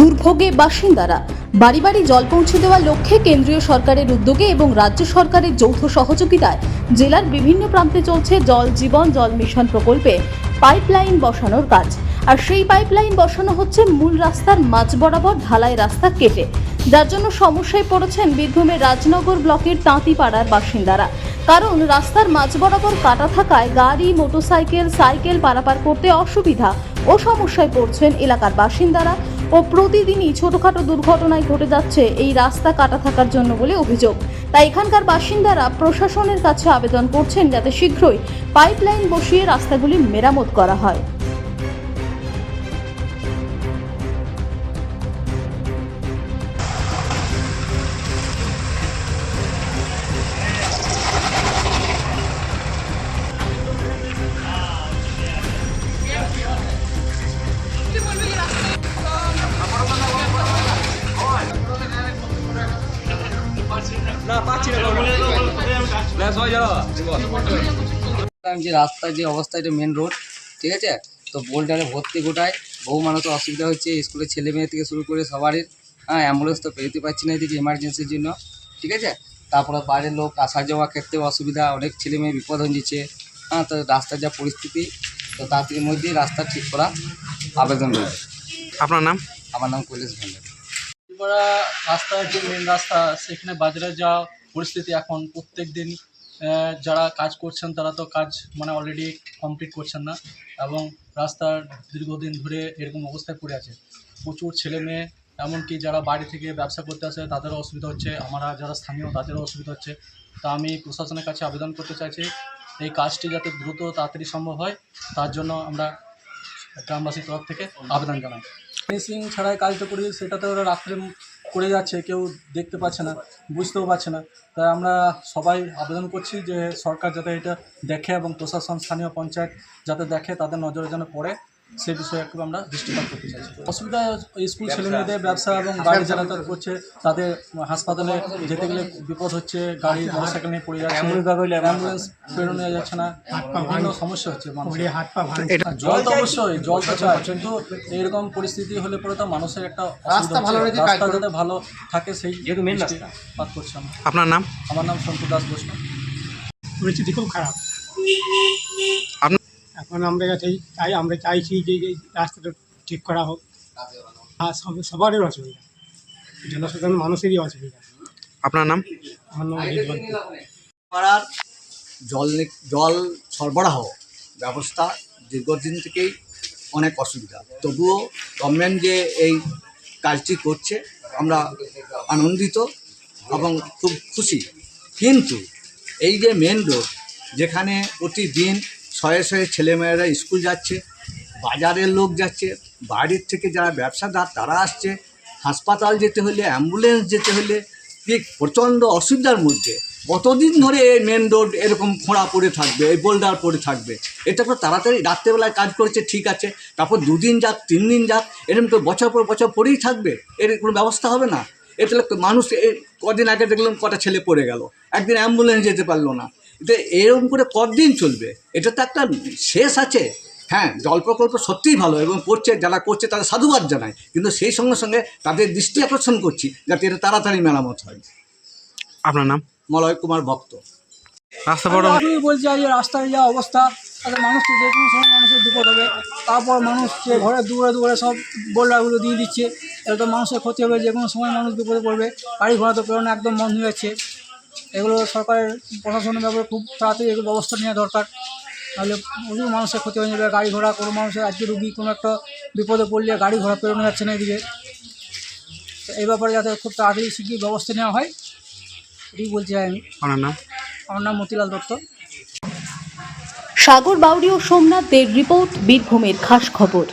দুর্ভোগে বাসিন্দারা। বাড়ি বাড়ি জল পৌঁছে দেওয়ার লক্ষ্যে কেন্দ্রীয় সরকারের উদ্যোগে এবং রাজ্য সরকারের যৌথ সহযোগিতায় জেলার বিভিন্ন প্রান্তে চলছে জল জীবন জল মিশন প্রকল্পে পাইপলাইন বসানোর কাজ। আর সেই পাইপলাইন বসানো হচ্ছে মূল রাস্তার মাঝ বরাবর ঢালাই রাস্তা কেটে। যার জন্য সমস্যায় পড়েছেন বীরভূমের রাজনগর ব্লকের তাঁতিপাড়ার বাসিন্দারা। কারণ রাস্তার মাঝ বরাবর কাটা থাকায় গাড়ি, মোটরসাইকেল, সাইকেল পারাপার করতে অসুবিধা ও সমস্যায় পড়ছেন এলাকার বাসিন্দারা। ও প্রতিদিনই ছোটখাটো দুর্ঘটনায় ঘটে যাচ্ছে এই রাস্তা কাটা থাকার জন্য বলে অভিযোগ। তাই এখানকার বাসিন্দারা প্রশাসনের কাছে আবেদন করছেন যাতে শীঘ্রই পাইপলাইন বসিয়ে রাস্তাগুলি মেরামত করা হয়। যে রাস্তার যে অবস্থা এটা মেন রোড ঠিক আছে? তো বোল্ডারে ভর্তি গোটায়। বহু মানুষের অসুবিধা হচ্ছে স্কুলের ছেলে মেয়ে থেকে শুরু করে সবারই। হ্যাঁ অ্যাম্বুলেন্স তো পেরোতে পারছি না এদিকে এমার্জেন্সির জন্য ঠিক আছে? তারপরে বাইরের লোক আসা যাওয়া ক্ষেত্রেও অসুবিধা অনেক ছেলে মেয়ে বিপদ হয়ে যাচ্ছে হ্যাঁ তো রাস্তার যা পরিস্থিতি তো তাড়াতাড়ির মধ্যেই রাস্তা ঠিক করা আবেদন রয়েছে আপনার নাম? আমার নাম কৈলাস ভান্ডার। রাস্তার যে মেন রাস্তা সেখানে বাজারে যাওয়া পরিস্থিতি এখন প্রত্যেক দিন যারা কাজ করছেন, তারা তো কাজ মানে অলরেডি কমপ্লিট করছেন না এবং রাস্তার দীর্ঘদিন ধরে এরকম অবস্থায় পড়ে আছে। প্রচুর ছেলে মেয়ে, এমনকি যারা বাড়ি থেকে ব্যবসা করতে আসে, তাদেরও অসুবিধা হচ্ছে। আমরা যারা স্থানীয়, তাদেরও অসুবিধা হচ্ছে। তা আমি প্রশাসনের কাছে আবেদন করতে চাইছি, এই কাজটি যাতে দ্রুত তাড়াতাড়ি সম্ভব হয়, তার জন্য আমরা গ্রামবাসীর তরফ থেকে আবেদন জানাই। ফিনিশিং ছাড়াই কাজটা করি সেটাতে ওরা রাত্রে করে যাচ্ছে, কেউ দেখতে পাচ্ছে না, বুঝতেও পারছে না। তাই আমরা সবাই আবেদন করছি যে সরকার যাতে এটা দেখে এবং প্রশাসন, স্থানীয় পঞ্চায়েত যাতে দেখে, তাদের নজরে যেন পড়ে। সে বিষয়ে একটু আমরা দৃষ্টিপাত করতে চাইছি অসুবিধা স্কুল ছেলেমেয়েদের ব্যবসা এবং গাড়ি যাতায়াত করছে তাদের হাসপাতালে যেতে গেলে বিপদ হচ্ছে গাড়ি মোটরসাইকেল নিয়ে পড়ে যাচ্ছে অ্যাম্বুলেন্স বেরোনো যাচ্ছে না বিভিন্ন সমস্যা হচ্ছে জল তো অবশ্যই জল তো চায় কিন্তু এরকম পরিস্থিতি হলে পরে তো মানুষের একটা রাস্তা ভালো রাস্তা যাতে ভালো থাকে সেই যেহেতু মেন রাস্তা। পাত করছে আমরা। আপনার নাম? আমার নাম সন্তু দাস বৈষ্ণব। পরিস্থিতি খুব খারাপ। আপনি- এখন আমরা চাই চাই আমরা চাইছি যে এই রাস্তাটা ঠিক করা হোক। আর সব- সবারই অসুবিধা। জনসাধারণ মানুষেরই অসুবিধা। আপনার নাম? আমার নাম পাড়ার জল জল সরবরাহ ব্যবস্থা দীর্ঘদিন থেকেই অনেক অসুবিধা। তবুও গভর্নমেন্ট যে এই কাজটি করছে আমরা আনন্দিত এবং খুব খুশি। কিন্তু এই যে মেন রোড যেখানে প্রতিদিন শয়ে শয়ে ছেলেমেয়েরা স্কুল যাচ্ছে, বাজারের লোক যাচ্ছে, বাড়ির থেকে যারা ব্যবসাদার তারা আসছে, হাসপাতাল যেতে হলে, অ্যাম্বুলেন্স যেতে হলে প্রচণ্ড অসুবিধার মধ্যে। কতদিন ধরে এই মেন রোড এরকম খোঁড়া পড়ে থাকবে, এই বোল্ডার পড়ে থাকবে? এটা তো তাড়াতাড়ি রাত্রেবেলায় কাজ করেছে, ঠিক আছে, তারপর দুদিন যাক, তিন দিন যাক, এরকম তো বছর পর বছর পরেই থাকবে, এর কোনো ব্যবস্থা হবে না। এতে মানুষ কদিন আগে দেখলাম কটা ছেলে পড়ে গেল, একদিন অ্যাম্বুলেন্স যেতে পারল না। এটা এরকম করে কতদিন চলবে? এটা তো একটা শেষ আছে। হ্যাঁ জল প্রকল্প সত্যিই ভালো এবং করছে যারা করছে তাদের সাধুবাদ জানায় কিন্তু সেই সঙ্গে সঙ্গে তাদের দৃষ্টি আকর্ষণ করছি যাতে এটা তাড়াতাড়ি মেরামত হয়। আপনার নাম? মলয় কুমার ভক্ত। রাস্তা বড় আমি বলছি আজ এই রাস্তার যা অবস্থা তাতে মানুষ তো যে কোনো সময় মানুষের বিপদ হবে তারপর মানুষ যে ঘরে দুয়ারে দুয়ারে সব বোল্ডারগুলো দিয়ে দিচ্ছে এটা তো মানুষের ক্ষতি হবে যে কোনো সময় মানুষ বিপদে পড়বে। গাড়ি ঘোড়া তো পেরোনো একদম বন্ধ হয়ে যাচ্ছে। এগুলো সরকারের প্রশাসনের ব্যাপারে খুব তাড়াতাড়ি এগুলো ব্যবস্থা নেওয়া দরকার। নাহলে প্রচুর মানুষের ক্ষতি হয়ে যাবে গাড়ি ঘোড়া কোনো মানুষের আজকে রুগী কোনো একটা বিপদে পড়লে গাড়ি ঘোড়া পেরোনো যাচ্ছে না এদিকে। তো এই ব্যাপারে যাতে খুব তাড়াতাড়ি শিগগির ব্যবস্থা নেওয়া হয় এটাই বলছি আমি। আমার নাম? আমার নাম মতিলাল দত্ত। সাগর বাউরি ও সোমনাথ দের রিপোর্ট বীরভূমের খাস খবর।